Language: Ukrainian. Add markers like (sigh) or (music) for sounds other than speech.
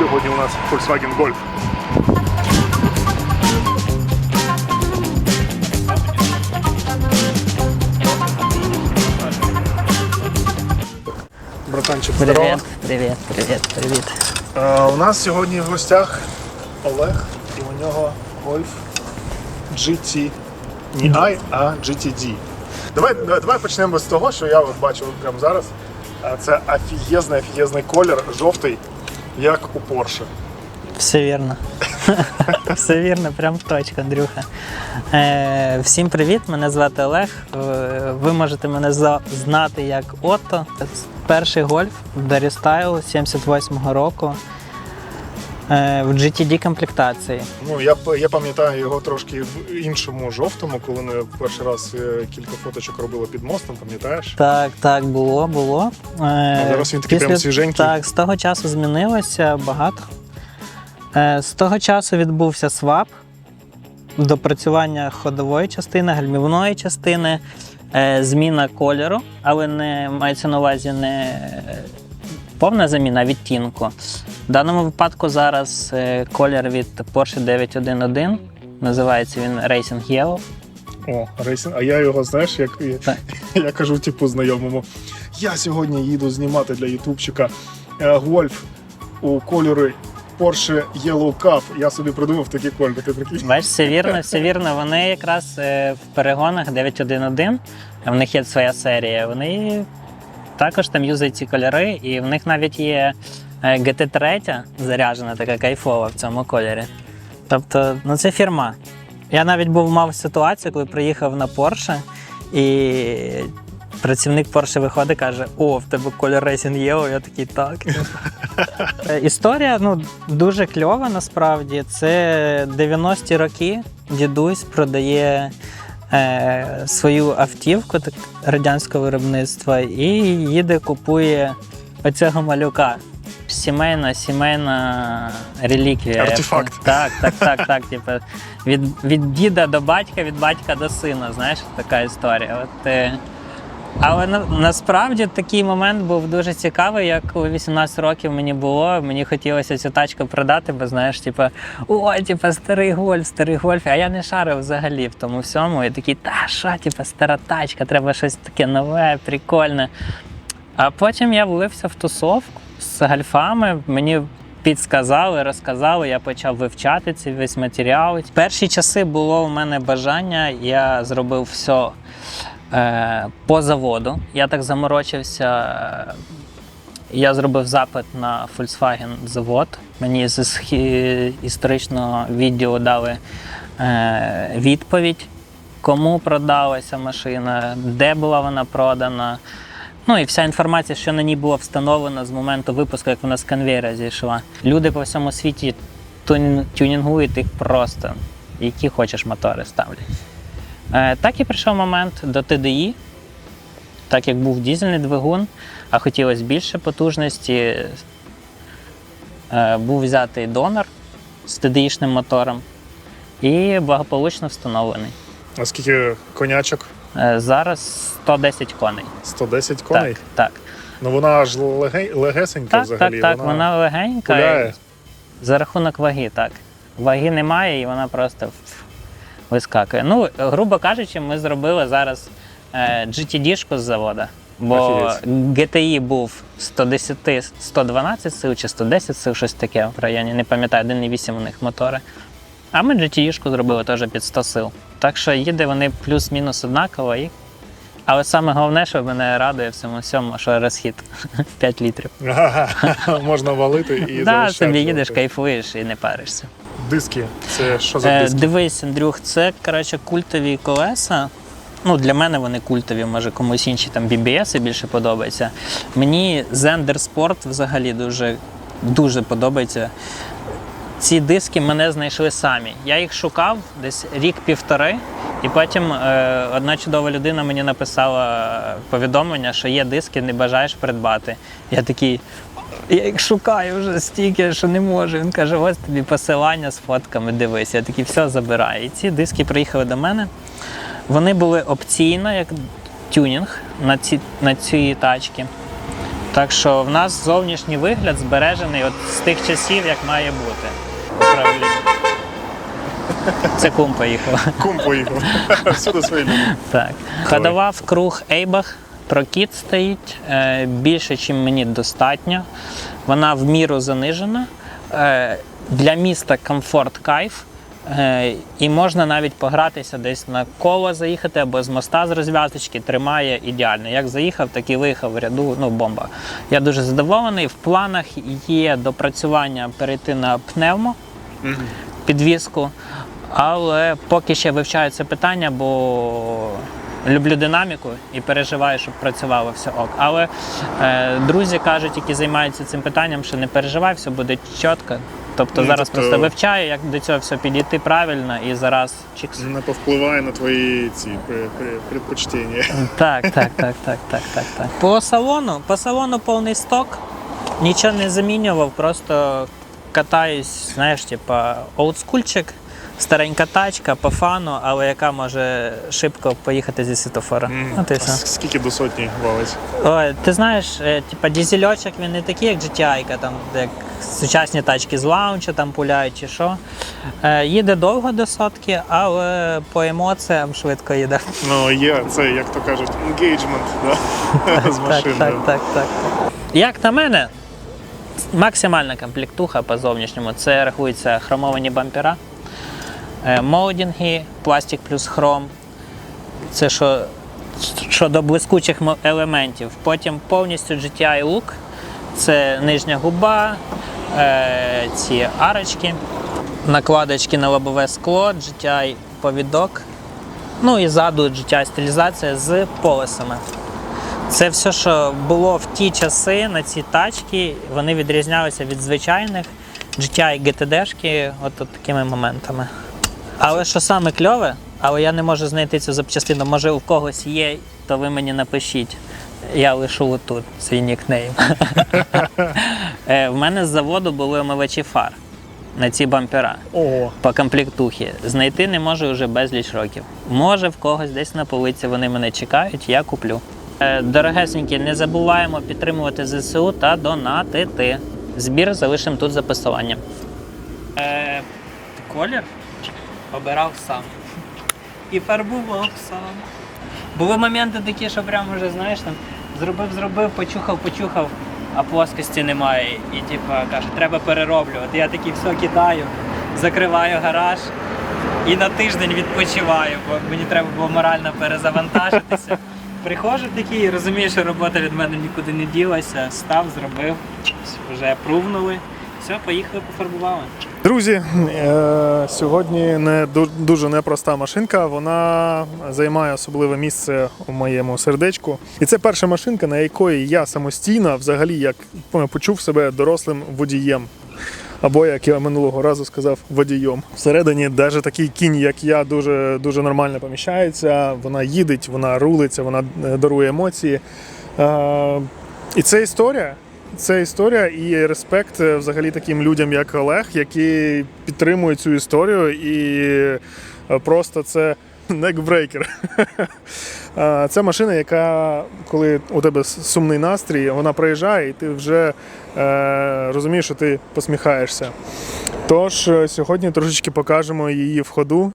Сьогодні у нас Volkswagen Golf. Братанчик, здорово. Привіт, привіт, привіт, привіт. Е, у нас сьогодні в гостях Олег і у нього Golf GT. Не I, а GTD. Давай, давай почнемо з того, що я от бачу прямо зараз. Е, Це офігезний, офігезний колір, жовтий, як у Порше. Все вірно. (laughs) Все вірно, прям в точку, Андрюха. Е, всім привіт, мене звати Олег. Е, Ви можете мене знати як Отто. Перший гольф в Дарістайл 78-го року в GTD комплектації. Ну, я, я пам'ятаю його трошки в іншому жовтому, коли ми перший раз е, кілька фоточок робили під мостом, пам'ятаєш? Так, так, було, було. Е, зараз він такий прям свіженький. Так, з того часу змінилося багато. Е, з того часу відбувся свап, допрацювання ходової частини, гальмівної частини, е, зміна кольору, але не мається на увазі не повна заміна, відтінку. В даному випадку зараз е, колір від Porsche 911. Називається він Racing Yellow. О, рейсинг. А я його, знаєш, як я, (laughs) я кажу, типу, знайомому. Я сьогодні їду знімати для ютубчика е, гольф у кольорі Porsche Yellow Cup. Я собі придумав такі кольори. Ти прикинь? Бачиш, все вірно, (laughs) все вірно. Вони якраз е, в перегонах 911, в них є своя серія. Вони також там юзають ці кольори, і в них навіть є е, GT3 заряджена, така кайфова в цьому кольорі. Тобто, ну це фірма. Я навіть був мав ситуацію, коли приїхав на Porsche, і працівник Porsche виходить і каже: О, в тебе колір Racing Yellow. Я такий так. (laughs) Е, Історія ну, дуже кльова насправді. Це 90-ті роки. Дідусь продає е, свою автівку так, радянського виробництва і їде, купує оцього малюка. Сімейна, сімейна реліквія. Артефакт. Так, так, так, так. Типу, від, від діда до батька, від батька до сина. Знаєш, така історія. От, е, але на, насправді такий момент був дуже цікавий, як у 18 років мені було. Мені хотілося цю тачку продати, бо знаєш, типу, ой, типу, старий гольф, старий гольф. А я не шарив взагалі в тому всьому. І такий, та що, типу, стара тачка, треба щось таке нове, прикольне. А потім я влився в тусовку з гольфами. Мені підсказали, розказали, я почав вивчати цей весь матеріал. Перші часи було у мене бажання, я зробив все по заводу. Я так заморочився. е, Я зробив запит на Volkswagen завод. Мені з історичного відділу дали е, відповідь, кому продалася машина, де була вона продана. Ну і вся інформація, що на ній було встановлено з моменту випуску, як вона з конвейера зійшла. Люди по всьому світі тюнінгують їх просто, які хочеш мотори ставлять. Е, так і прийшов момент до TDI, так як був дізельний двигун, а хотілося більше потужності. Е, був взятий донор з TDI-шним мотором і благополучно встановлений. А скільки конячок? Е, зараз 110 коней. 110 коней. Так, так. Ну вона аж леге, легесенька Так, взагалі. так, так. Вона легенька. гуляє. За рахунок ваги, так. Ваги немає і вона просто вискакує. Ну, грубо кажучи, ми зробили зараз е, GTD-шку з завода. Бо GTI був 110, 112 сил чи 110 сил, щось таке в районі, не пам'ятаю, 1,8 у них мотори. А ми GTI-шку зробили теж під 100 сил. Так що їде вони плюс-мінус однаково. І... Але саме головне, що мене радує в цьому всьому, що розхід (laughs) 5 літрів. (laughs) Можна валити і залишати. собі їдеш, кайфуєш і не паришся. Диски. Це що за Е, диски? дивись, Андрюх, це коротше культові колеса. Ну, для мене вони культові, може комусь інші там BBS більше подобається. Мені Zender Sport взагалі дуже, дуже подобається. Ці диски мене знайшли самі. Я їх шукав десь рік-півтори, і потім е, одна чудова людина мені написала повідомлення, що є диски, не бажаєш придбати. Я такий. Я їх шукаю вже стільки, що не можу. Він каже: ось тобі посилання з фотками, дивись. Я такий, все забираю. І ці диски приїхали до мене. Вони були опційно, як тюнінг на ці, на ці тачки. Так що в нас зовнішній вигляд збережений от з тих часів, як має бути. Управління. Це кум поїхав. Кум поїхав. (laughs) Всюди свої люди. Так. Ходова в круг Ейбах. Прокіт стоїть е, більше, ніж мені достатньо. Вона в міру занижена. Е, для міста комфорт кайф. Е, і можна навіть погратися десь на коло заїхати або з моста з розв'язочки. Тримає ідеально. Як заїхав, так і виїхав в ряду. Ну, бомба. Я дуже задоволений. В планах є допрацювання перейти на пневмо підвіску. Але поки ще вивчаю це питання, бо люблю динаміку і переживаю, щоб працювало все ок. Але е, друзі кажуть, які займаються цим питанням, що не переживай, все буде чітко. Тобто Ну, зараз тобто- просто вивчаю, як до цього все підійти правильно і зараз чікс. Не повпливає на твої ці при- при- предпочтення. (laughs) Так, так, так, так, так, так, так. По салону, по салону повний сток. Нічого не замінював, просто катаюсь, знаєш, типа олдскульчик, старенька тачка по фану, але яка може шибко поїхати зі світофора. От і все. Скільки до сотні валить? Ой, ти знаєш, е, типа дізельочок він не такий, як GTI, там, як сучасні тачки з лаунча там пуляють чи що. Е, їде довго до сотки, але по емоціям швидко їде. Ну, є це, як то кажуть, engagement да? з Так, машиною. так, так, так. Як на мене, максимальна комплектуха по зовнішньому це рахується хромовані бампера, молдинги, пластик плюс хром. Це що, щодо блискучих елементів. Потім повністю GTI Look. Це нижня губа, е, ці арочки, накладочки на лобове скло, GTI повідок. Ну і ззаду GTI стилізація з полосами. Це все, що було в ті часи на ці тачки, вони відрізнялися від звичайних GTI GTD-шки от, от такими моментами. Але що саме кльове, але я не можу знайти цю запчастину. Може у когось є, то ви мені напишіть. Я лишу тут свій нікнейм. (laughs) Е, В мене з заводу були омивачі фар на ці бампера Ого. по комплектухі. Знайти не можу вже безліч років. Може, в когось десь на полиці вони мене чекають, я куплю. Е, Дорогесенькі, не забуваємо підтримувати ЗСУ та донатити. Збір залишимо тут за посиланням. Е, колір обирав сам. І фарбував сам. Були моменти такі, що прямо вже, знаєш, там зробив, зробив, почухав, почухав, а плоскості немає. І типа каже, треба перероблювати. Я такий все кидаю, закриваю гараж і на тиждень відпочиваю, бо мені треба було морально перезавантажитися. Приходжу такий, розумію, що робота від мене нікуди не ділася. Став, зробив, вже прувнули. Все, поїхали, пофарбували. Друзі, е, сьогодні не дуже непроста машинка. Вона займає особливе місце у моєму сердечку. І це перша машинка, на якої я самостійно взагалі як почув себе дорослим водієм. Або, як я минулого разу сказав, водієм. Всередині навіть такий кінь, як я, дуже, дуже нормально поміщається. Вона їдеть, вона рулиться, вона е, дарує емоції. Е, І це історія. Це історія і респект е, взагалі таким людям, як Олег, які підтримують цю історію, і е, просто це (laughs) некбрейкер. (laughs) Це машина, яка, коли у тебе сумний настрій, вона проїжджає, і ти вже е, розумієш, що ти посміхаєшся. Тож е, сьогодні трошечки покажемо її в ходу.